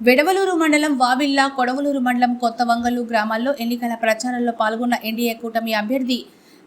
వెడవలూరు మండలం వావిల్లా కొడవలూరు మండలం కొత్తవంగలు గ్రామాల్లో ఎన్నికల ప్రచారంలో పాల్గొన్న ఎన్డీఏ కూటమి అభ్యర్థి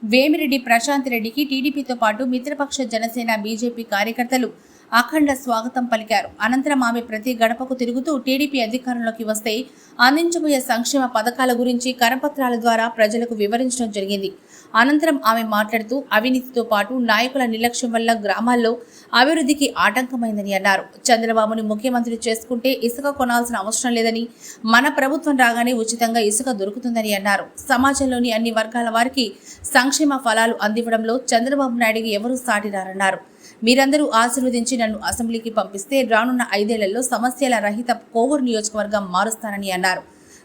వేమిరెడ్డి ప్రశాంత్ రెడ్డికి టీడీపీతో పాటు మిత్రపక్ష జనసేన బీజేపీ కార్యకర్తలు అఖండ స్వాగతం పలికారు. అనంతరం ఆమె ప్రతి గడపకు తిరుగుతూ టీడీపీ అధికారంలోకి వస్తే అందించబోయే సంక్షేమ పథకాల గురించి కరపత్రాల ద్వారా ప్రజలకు వివరించడం జరిగింది. అనంతరం ఆమె మాట్లాడుతూ అవినీతితో పాటు నాయకుల నిర్లక్ష్యం వల్ల గ్రామాల్లో అభివృద్ధికి ఆటంకమైందని అన్నారు. చంద్రబాబుని ముఖ్యమంత్రి చేసుకుంటే ఇసుక కొనాల్సిన అవసరం లేదని మన ప్రభుత్వం రాగానే ఉచితంగా ఇసుక దొరుకుతుందని అన్నారు. సమాజంలోని అన్ని వర్గాల వారికి సంక్షేమ ఫలాలు అందివ్వడంలో చంద్రబాబు నాయుడుకి ఎవరూ సాటిరారన్నారు మీరందరూ ఆశీర్వదించి నన్ను అసెంబ్లీకి పంపిస్తే రానున్న ఐదేళ్ళలో సమస్యల రహిత కోవూరు నియోజకవర్గం మారుస్తానని అన్నారు.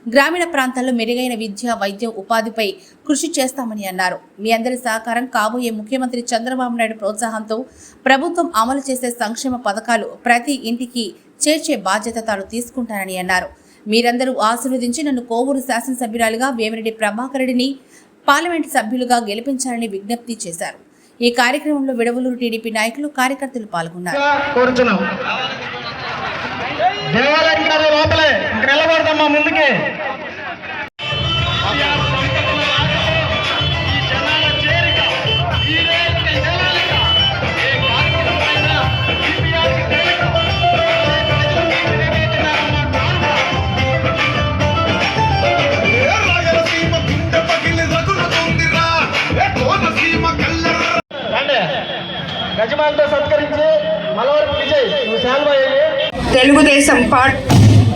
గ్రామీణ ప్రాంతాల్లో మెరుగైన విద్య వైద్యం ఉపాధిపై కృషి చేస్తామని అన్నారు. మీ అందరి సహకారం కాబోయే ముఖ్యమంత్రి చంద్రబాబు నాయుడు ప్రోత్సాహంతో ప్రభుత్వం అమలు చేసే సంక్షేమ పథకాలు ప్రతి ఇంటికి చేర్చే బాధ్యత తాను తీసుకుంటానని అన్నారు. మీరందరూ ఆశీర్వదించి నన్ను కోవూరు శాసనసభ్యురాలుగా వేమిరెడ్డి ప్రభాకర్ రెడ్డిని పార్లమెంటు సభ్యులుగా గెలిపించాలని విజ్ఞప్తి చేశారు. ఈ కార్యక్రమంలో విడవలూరు టీడీపీ నాయకులు కార్యకర్తలు పాల్గొన్నారు. సత్కరించి విజయ్ నువ్వు తెలుగుదేశం పార్టీ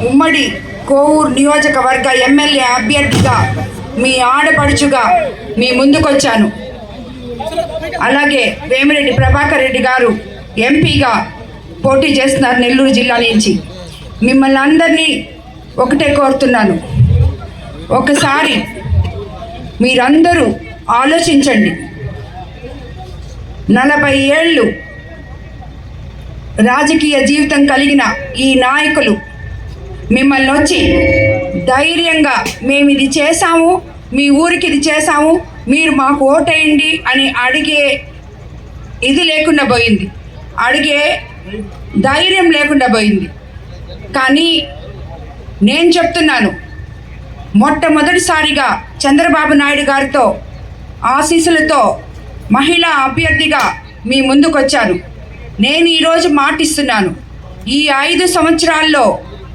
ఉమ్మడి కోవూరు నియోజకవర్గ ఎమ్మెల్యే అభ్యర్థిగా మీ ఆడపడుచుగా మీ ముందుకొచ్చాను. అలాగే వేమిరెడ్డి ప్రభాకర్ రెడ్డి గారు ఎంపీగా పోటీ చేస్తున్నారు నెల్లూరు జిల్లా నుంచి. మిమ్మల్ని అందరినీ ఒకటే కోరుతున్నాను. ఒకసారి మీరందరూ ఆలోచించండి. నలభై ఏళ్ళు రాజకీయ జీవితం కలిగిన ఈ నాయకులు మిమ్మల్ని వచ్చి ధైర్యంగా మేము ఇది చేశాము మీ ఊరికి ఇది చేశాము మీరు మాకు ఓటేయండి అని అడిగే ఇది లేకుండా పోయింది. అడిగే ధైర్యం లేకుండా పోయింది. కానీ నేను చెప్తున్నాను మొట్టమొదటిసారిగా చంద్రబాబు నాయుడు గారితో ఆశీస్సులతో మహిళా అభ్యర్థిగా మీ ముందుకొచ్చాను నేను ఈరోజు మాటిస్తున్నాను. ఈ ఐదు సంవత్సరాల్లో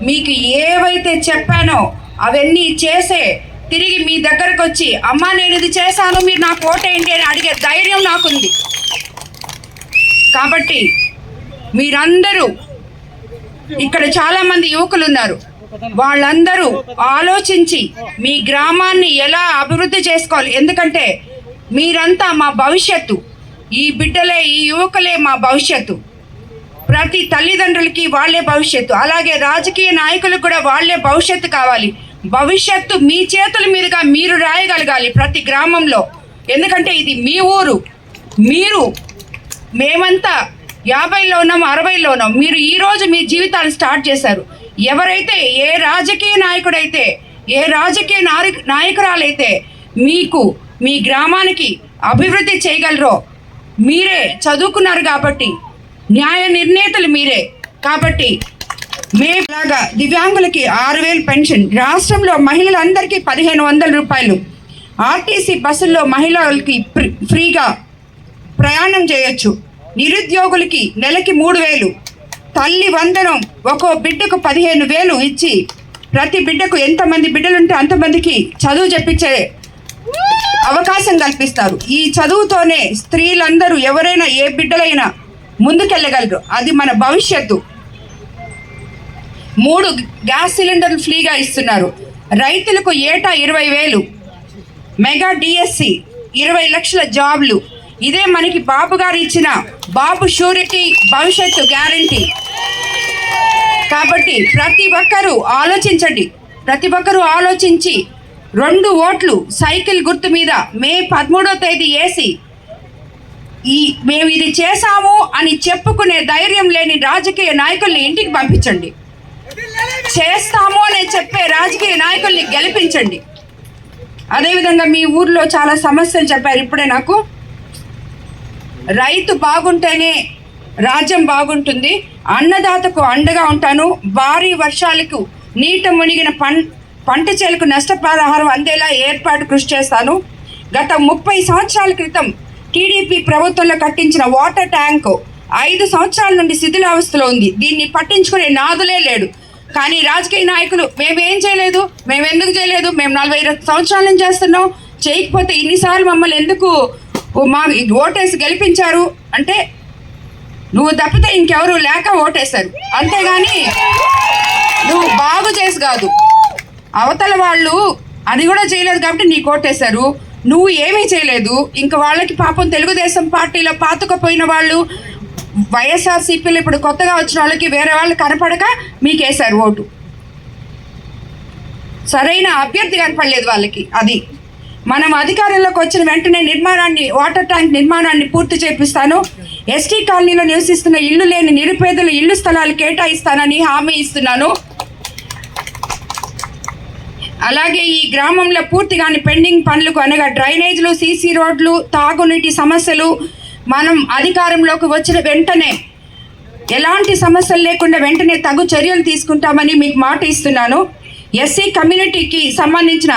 మీకు ఏవైతే చెప్పానో అవన్నీ చేసే తిరిగి మీ దగ్గరకు వచ్చి అమ్మ నేను ఇది చేశాను మీరు నాకు ఓటేయండి అని అడిగే ధైర్యం నాకుంది. కాబట్టి మీరందరూ ఇక్కడ చాలామంది యువకులు ఉన్నారు వాళ్ళందరూ ఆలోచించి మీ గ్రామాన్ని ఎలా అభివృద్ధి చేసుకోవాలి? ఎందుకంటే మీరంతా మా భవిష్యత్తు. ఈ బిడ్డలే ఈ యువకులే మా భవిష్యత్తు. ప్రతి తల్లిదండ్రులకి వాళ్ళే భవిష్యత్తు. అలాగే రాజకీయ నాయకులకు కూడా వాళ్ళే భవిష్యత్తు కావాలి. భవిష్యత్తు మీ చేతుల మీదుగా మీరు రాయగలగాలి ప్రతి గ్రామంలో. ఎందుకంటే ఇది మీ ఊరు. మీరు మేమంతా యాభైలో ఉన్నాం అరవైలో ఉన్నాం. మీరు ఈరోజు మీ జీవితాలు స్టార్ట్ చేశారు. ఎవరైతే ఏ రాజకీయ నాయకుడైతే ఏ రాజకీయ నాయకురాలైతే మీకు మీ గ్రామానికి అభివృద్ధి చేయగలరో మీరే చదువుకున్నారు కాబట్టి న్యాయ నిర్ణేతలు మీరే కాబట్టి మేలాగా దివ్యాంగులకి ఆరు వేలు పెన్షన్ రాష్ట్రంలో మహిళలందరికీ పదిహేను వందల రూపాయలు ఆర్టీసీ బస్సుల్లో మహిళలకి ఫ్రీగా ప్రయాణం చేయొచ్చు నిరుద్యోగులకి నెలకి మూడు వేలు తల్లి వందనం ఒక్కో బిడ్డకు పదిహేను వేలు ఇచ్చి ప్రతి బిడ్డకు ఎంతమంది బిడ్డలుంటే అంతమందికి చదువు చెప్పించే అవకాశం కల్పిస్తారు. ఈ చదువుతోనే స్త్రీలందరూ ఎవరైనా ఏ బిడ్డలైనా ముందుకెళ్ళగలరు. అది మన భవిష్యత్తు. మూడు గ్యాస్ సిలిండర్లు ఫ్రీగా ఇస్తున్నారు. రైతులకు ఏటా ఇరవై వేలు మెగా డిఎస్సి ఇరవై లక్షల జాబ్లు. ఇదే మనకి బాబు గారు ఇచ్చిన బాబు షూరిటీ భవిష్యత్తు గ్యారంటీ. కాబట్టి ప్రతి ఒక్కరూ ఆలోచించండి. ప్రతి ఒక్కరూ ఆలోచించి రెండు ఓట్లు సైకిల్ గుర్తు మీద మే పదమూడో తేదీ వేసి ఈ మేము ఇది చేశాము అని చెప్పుకునే ధైర్యం లేని రాజకీయ నాయకుల్ని ఇంటికి పంపించండి. చేస్తాము అని చెప్పే రాజకీయ నాయకుల్ని గెలిపించండి. అదేవిధంగా మీ ఊర్లో చాలా సమస్యలు చెప్పారు ఇప్పుడే నాకు. రైతు బాగుంటేనే రాజ్యం బాగుంటుంది. అన్నదాతకు అండగా ఉంటాను. భారీ వర్షాలకు నీట మునిగిన పం పంట చేలకు నష్టపరిహారం అందేలా ఏర్పాటు కృషి చేస్తాను. గత ముప్పై సంవత్సరాల క్రితం టీడీపీ ప్రభుత్వంలో కట్టించిన వాటర్ ట్యాంకు ఐదు సంవత్సరాల నుండి శిథిలావస్థలో ఉంది. దీన్ని పట్టించుకునే నాదులే లేడు. కానీ రాజకీయ నాయకులు మేమేం చేయలేదు? మేము ఎందుకు చేయలేదు? మేము నలభై సంవత్సరాల నుంచి చేస్తున్నాం. చేయకపోతే ఇన్నిసార్లు మమ్మల్ని ఎందుకు మా ఓటేసి గెలిపించారు? అంటే నువ్వు తప్పితే ఇంకెవరు లేక ఓటేశారు అంతేగాని నువ్వు బాగు చేసి కాదు. అవతల వాళ్ళు అది కూడా చేయలేదు కాబట్టి నీ ఓటేశారు నువ్వు ఏమీ చేయలేదు. ఇంకా వాళ్ళకి పాపం తెలుగుదేశం పార్టీలో పాతుకపోయిన వాళ్ళు వైఎస్ఆర్సీపీలో ఇప్పుడు కొత్తగా వచ్చిన వాళ్ళకి వేరే వాళ్ళు కనపడక మీకేశారు ఓటు. సరైన అభ్యర్థి కనపడలేదు వాళ్ళకి అది. మనం అధికారంలోకి వచ్చిన వెంటనే నిర్మాణాన్ని వాటర్ ట్యాంక్ నిర్మాణాన్ని పూర్తి చేపిస్తాను. ఎస్టీ కాలనీలో నివసిస్తున్న ఇల్లు లేని నిరుపేదల ఇల్లు స్థలాలు కేటాయిస్తానని హామీ ఇస్తున్నాను. అలాగే ఈ గ్రామంలో పూర్తిగాని పెండింగ్ పనులకు అనగా డ్రైనేజ్లు సీసీ రోడ్లు తాగునీటి సమస్యలు మనం అధికారంలోకి వచ్చిన వెంటనే ఎలాంటి సమస్యలు లేకుండా వెంటనే తగు చర్యలు తీసుకుంటామని మీకు మాట ఇస్తున్నాను. ఎస్సీ కమ్యూనిటీకి సంబంధించిన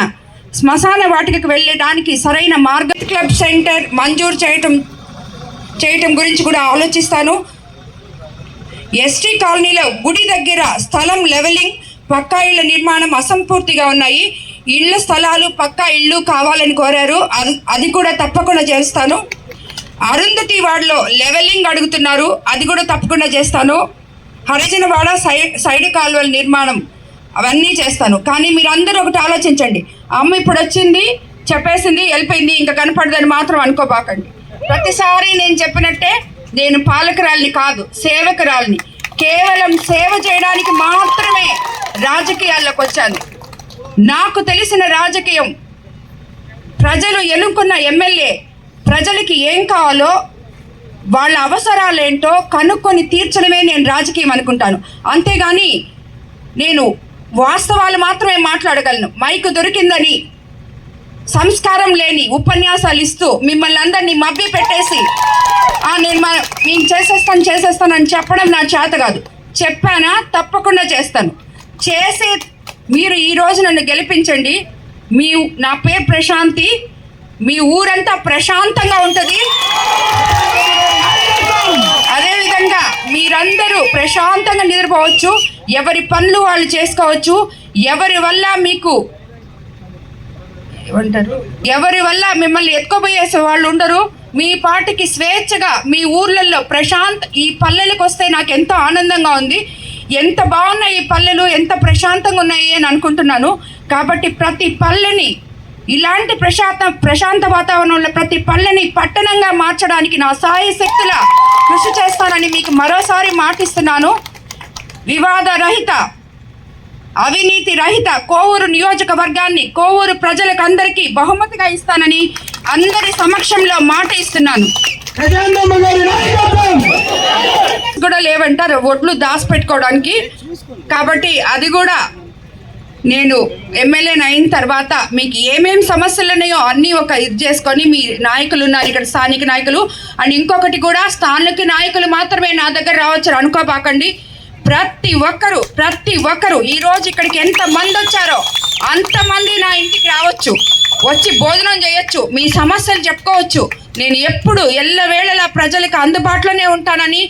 శ్మశాన వాటికకు వెళ్ళడానికి సరైన మార్గ క్లబ్ సెంటర్ మంజూరు చేయటం చేయటం గురించి కూడా ఆలోచిస్తాను. ఎస్టీ కాలనీలో గుడి దగ్గర స్థలం లెవెలింగ్ పక్కా ఇళ్ళ నిర్మాణం అసంపూర్తిగా ఉన్నాయి. ఇళ్ళ స్థలాలు పక్కా ఇళ్ళు కావాలని కోరారు. అది అది కూడా తప్పకుండా చేస్తాను. అరుంధతి వార్డులో లెవెలింగ్ అడుగుతున్నారు. అది కూడా తప్పకుండా చేస్తాను. హరిజనవాడ సైడ్ సైడ్ కాలువల నిర్మాణం అవన్నీ చేస్తాను. కానీ మీరందరూ ఒకటి ఆలోచించండి. అమ్మ ఇప్పుడు వచ్చింది చెప్పేసింది వెళ్ళిపోయింది ఇంకా కనపడదని మాత్రం అనుకోబాకండి. ప్రతిసారి నేను చెప్పినట్టే నేను పాలకురాలిని కాదు సేవకురాలిని. కేవలం సేవ చేయడానికి మాత్రమే రాజకీయాల్లోకి వచ్చాను. నాకు తెలిసిన రాజకీయం ప్రజలు ఎన్నుకున్న ఎమ్మెల్యే ప్రజలకి ఏం కావాలో వాళ్ళ అవసరాలేంటో కనుక్కొని తీర్చడమే నేను రాజకీయం అనుకుంటాను. అంతేగాని నేను వాస్తవాలు మాత్రమే మాట్లాడగలను. మైకు దొరికిందని సంస్కారం లేని ఉపన్యాసాలు ఇస్తూ మిమ్మల్ని అందరినీ మభ్య పెట్టేసి "ఆ, నేను మా నేను చేసేస్తాను చేసేస్తాను అని చెప్పడం నా చేత కాదు. చెప్పానా? తప్పకుండా చేస్తాను. చేసే మీరు ఈ రోజు నన్ను గెలిపించండి. మీ నా పేరు ప్రశాంతి. మీ ఊరంతా ప్రశాంతంగా ఉంటుంది. అదేవిధంగా మీరందరూ ప్రశాంతంగా నిద్రపోవచ్చు. ఎవరి పనులు వాళ్ళు చేసుకోవచ్చు. ఎవరి వల్ల మీకు ఏమంటారు? ఎవరి వల్ల మిమ్మల్ని ఎత్తుకోబోయేసే వాళ్ళు ఉండరు. మీ పాటికి స్వేచ్ఛగా మీ ఊర్లలో ప్రశాంత్ ఈ పల్లెలకు వస్తే నాకు ఎంతో ఆనందంగా ఉంది. ఎంత బాగున్నాయి ఈ పల్లెలు ఎంత ప్రశాంతంగా ఉన్నాయి అని అనుకుంటున్నాను. కాబట్టి ప్రతి పల్లెని ఇలాంటి ప్రశాంత ప్రశాంత వాతావరణంలో ప్రతి పల్లెని పట్టణంగా మార్చడానికి నా సాయ శక్తుల కృషి చేస్తానని మీకు మరోసారి మాటిస్తున్నాను. వివాద రహిత అవినీతి రహిత కోవూరు నియోజకవర్గాన్ని కోవూరు ప్రజలకు అందరికీ బహుమతిగా ఇస్తానని అందరి సమక్షంలో మాట ఇస్తున్నాను. కూడా లేవంటారు ఒడ్లు దాచిపెట్టుకోవడానికి. కాబట్టి అది కూడా నేను ఎమ్మెల్యేని అయిన తర్వాత మీకు ఏమేమి సమస్యలు ఉన్నాయో అన్నీ ఒక ఇది చేసుకొని మీ నాయకులు ఉన్నారు ఇక్కడ స్థానిక నాయకులు. అండ్ ఇంకొకటి కూడా స్థానిక నాయకులు మాత్రమే నా దగ్గర రావచ్చు అనుకోబాకండి. ప్రతి ఒక్కరు ప్రతి ఒక్కరు ఈ రోజు ఇక్కడికి ఎంత మంది వచ్చారో అంతమంది నా ఇంటికి రావచ్చు. వచ్చి భోజనం చేయొచ్చు మీ సమస్యలు చెప్పుకోవచ్చు. నేను ఎప్పుడు ఎల్లవేళలా ప్రజలకు అందుబాటులోనే ఉంటానని